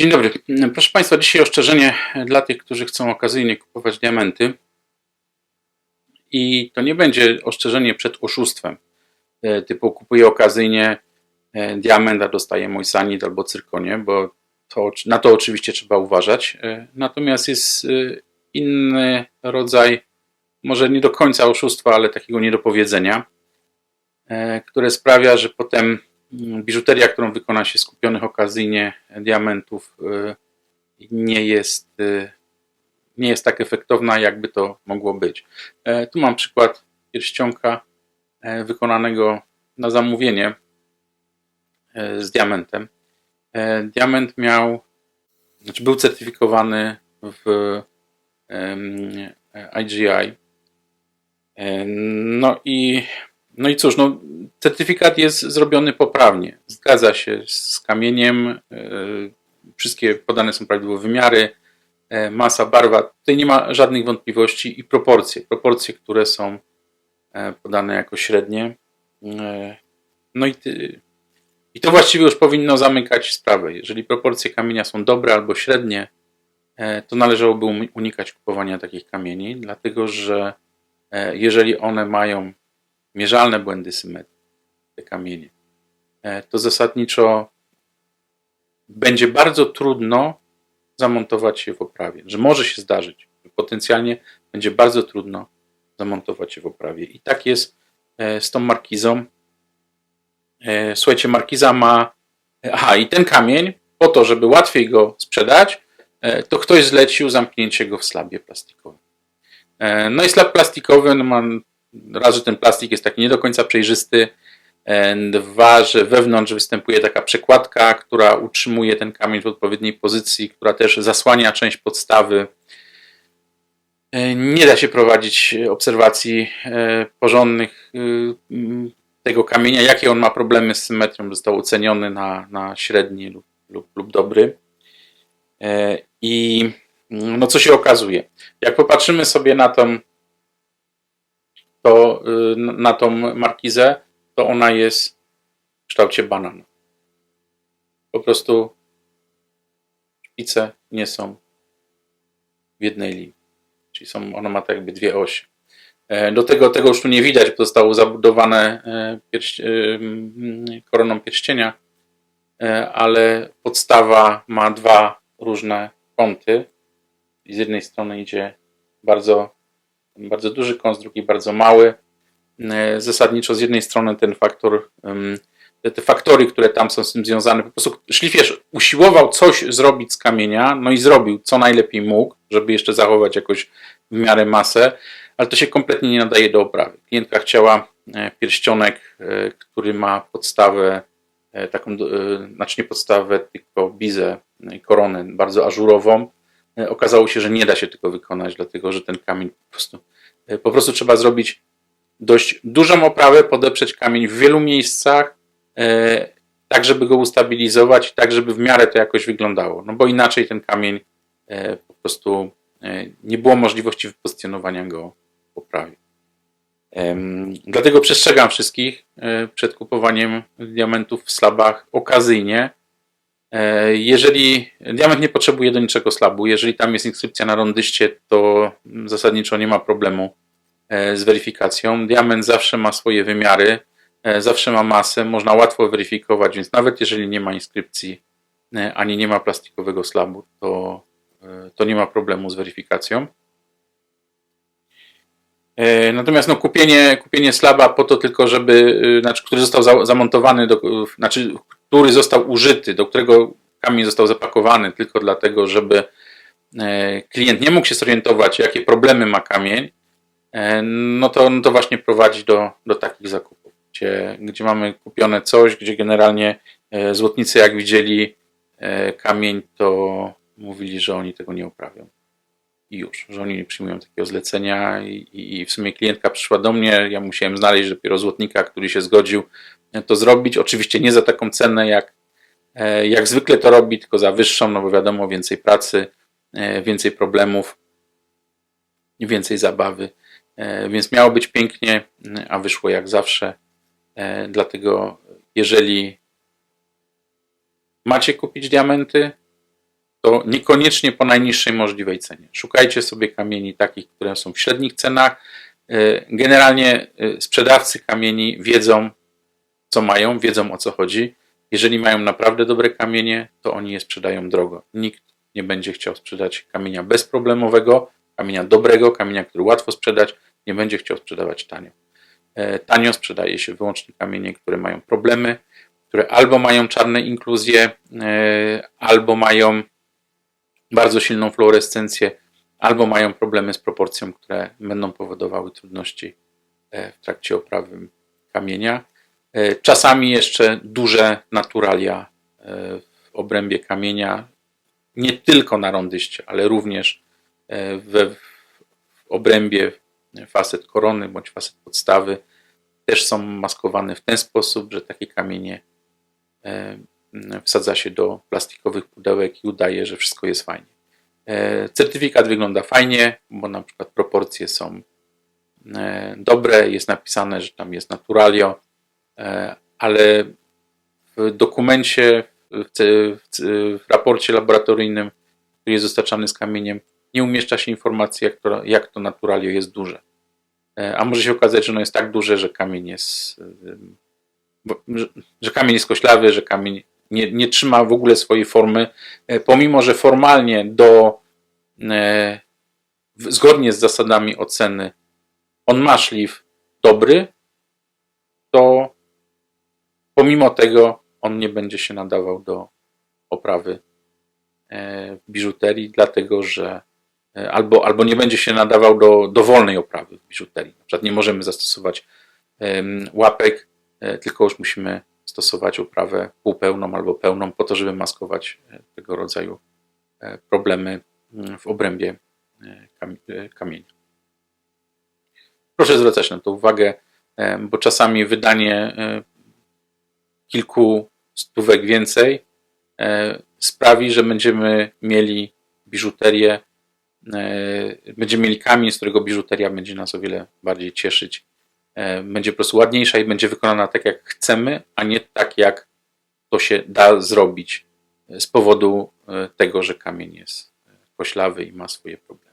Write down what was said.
Dzień dobry. Proszę Państwa, dzisiaj ostrzeżenie dla tych, którzy chcą okazyjnie kupować diamenty. I to nie będzie ostrzeżenie przed oszustwem. E, typu kupuję okazyjnie e, diament, a dostaję mojsanit albo cyrkonie, bo to, na to oczywiście trzeba uważać. E, natomiast jest inny rodzaj, może nie do końca oszustwa, ale takiego niedopowiedzenia, które sprawia, że potem biżuteria, którą wykona się z kupionych okazyjnie diamentów, y, nie jest, y, nie jest tak efektowna, jakby to mogło być. E, tu mam przykład pierścionka e, wykonanego na zamówienie e, z diamentem. Diament miał, znaczy był certyfikowany w IGI. No i, no i cóż, no, certyfikat jest zrobiony poprawnie. Zgadza się z kamieniem. E, wszystkie podane są prawidłowe wymiary, e, masa, barwa. Tutaj nie ma żadnych wątpliwości i proporcje. Proporcje, które są e, podane jako średnie. No i, ty, i to właściwie już powinno zamykać sprawę. Jeżeli proporcje kamienia są dobre albo średnie, to należałoby unikać kupowania takich kamieni, dlatego że jeżeli one mają mierzalne błędy symetrii, te kamienie, to zasadniczo będzie bardzo trudno zamontować je w oprawie. Że może się zdarzyć, że potencjalnie będzie bardzo trudno zamontować je w oprawie. I tak jest e, z tą markizą. E, słuchajcie, markiza ma. Aha, i ten kamień, po to, żeby łatwiej go sprzedać, to ktoś zlecił zamknięcie go w slabie plastikowym. No i slab plastikowy, no ma, raz, że ten plastik jest taki nie do końca przejrzysty, Dwa, że wewnątrz występuje taka przekładka, która utrzymuje ten kamień w odpowiedniej pozycji, która też zasłania część podstawy. E, nie da się prowadzić obserwacji e, porządnych e, tego kamienia, jakie on ma problemy z symetrią. Został oceniony na, na średni lub, lub, lub dobry. I no co się okazuje? Jak popatrzymy sobie na tą, to, na tą markizę, to ona jest w kształcie banana. Po prostu szpice nie są w jednej linii. Czyli są, ona ma tak jakby dwie osie. E, do tego, tego już tu nie widać, bo zostało zabudowane e, e, koroną pierścienia, ale podstawa ma dwa różne kąty. I z jednej strony idzie bardzo, bardzo duży kąt, z drugiej bardzo mały. E, zasadniczo z jednej strony ten faktor, te, te faktory, które tam są z tym związane, po prostu szlifierz usiłował coś zrobić z kamienia, no i zrobił co najlepiej mógł, żeby jeszcze zachować jakoś w miarę masę, ale to się kompletnie nie nadaje do oprawy. Klientka chciała e, pierścionek, e, który ma podstawę taką, znaczy nie podstawę, tylko bizę, koronę bardzo ażurową. Okazało się, że nie da się tego wykonać, dlatego że ten kamień po prostu, po prostu trzeba zrobić dość dużą oprawę, podeprzeć kamień w wielu miejscach, e, tak żeby go ustabilizować tak żeby w miarę to jakoś wyglądało. No bo inaczej ten kamień e, po prostu e, nie było możliwości wypozycjonowania go w. Dlatego przestrzegam wszystkich przed kupowaniem diamentów w slabach okazyjnie. Jeżeli diament nie potrzebuje do niczego slabu, jeżeli tam jest inskrypcja na rondyście, to zasadniczo nie ma problemu z weryfikacją. Diament zawsze ma swoje wymiary, e, zawsze ma masę, można łatwo weryfikować, więc nawet jeżeli nie ma inskrypcji e, ani nie ma plastikowego slabu, to, to nie ma problemu z weryfikacją. Natomiast no, kupienie, kupienie slaba po to tylko, żeby, znaczy, który został zamontowany, do, znaczy, który został użyty, do którego kamień został zapakowany tylko dlatego, żeby klient nie mógł się zorientować, jakie problemy ma kamień, E, no to, no to właśnie prowadzi do, do takich zakupów, gdzie, gdzie mamy kupione coś, gdzie generalnie e, złotnicy jak widzieli e, kamień, to mówili, że oni tego nie uprawią. I już, że oni nie przyjmują takiego zlecenia i, i w sumie klientka przyszła do mnie, ja musiałem znaleźć dopiero złotnika, który się zgodził to zrobić. Oczywiście nie za taką cenę, jak, jak zwykle to robi, tylko za wyższą, no bo wiadomo, więcej pracy, więcej problemów, więcej zabawy. E, więc miało być pięknie, a wyszło jak zawsze. E, dlatego, jeżeli macie kupić diamenty, to niekoniecznie po najniższej możliwej cenie. Szukajcie sobie kamieni takich, które są w średnich cenach. E, Generalnie sprzedawcy kamieni wiedzą, co mają, wiedzą o co chodzi. Jeżeli mają naprawdę dobre kamienie, to oni je sprzedają drogo. Nikt nie będzie chciał sprzedać kamienia bezproblemowego, kamienia dobrego, kamienia, który łatwo sprzedać, nie będzie chciał sprzedawać tanio. E, Tanio sprzedaje się wyłącznie kamienie, które mają problemy, które albo mają czarne inkluzje, e, albo mają bardzo silną fluorescencję, albo mają problemy z proporcją, które będą powodowały trudności e, w trakcie oprawy kamienia. Czasami jeszcze duże naturalia w obrębie kamienia, nie tylko na rondyście, ale również we, w obrębie facet korony bądź facet podstawy też są maskowane w ten sposób, że takie kamienie e, wsadza się do plastikowych pudełek i udaje, że wszystko jest fajnie. E, Certyfikat wygląda fajnie, bo na przykład proporcje są e, dobre, jest napisane, że tam jest naturalio, ale w dokumencie, w raporcie laboratoryjnym, który jest dostarczany z kamieniem, nie umieszcza się informacji, jak to, jak to naturalio jest duże. E, A może się okazać, że ono jest tak duże, że kamień jest, że, kamień jest koślawy, że kamień nie, nie trzyma w ogóle swojej formy, e, pomimo że formalnie do e, zgodnie z zasadami oceny on ma szlif dobry, to pomimo tego on nie będzie się nadawał do oprawy biżuterii, dlatego że albo, albo nie będzie się nadawał do dowolnej oprawy w biżuterii. Na przykład nie możemy zastosować łapek, e, tylko już musimy stosować oprawę półpełną albo pełną po to, żeby maskować e, tego rodzaju e, problemy mm, w obrębie e, kam- e, kamienia. Proszę zwracać na to uwagę, e, bo czasami wydanie e, kilku stówek więcej e, sprawi, że będziemy mieli biżuterię, e, będziemy mieli kamień, z którego biżuteria będzie nas o wiele bardziej cieszyć. E, Będzie po prostu ładniejsza i będzie wykonana tak, jak chcemy, a nie tak, jak to się da zrobić e, z powodu e, tego, że kamień jest e, koślawy i ma swoje problemy.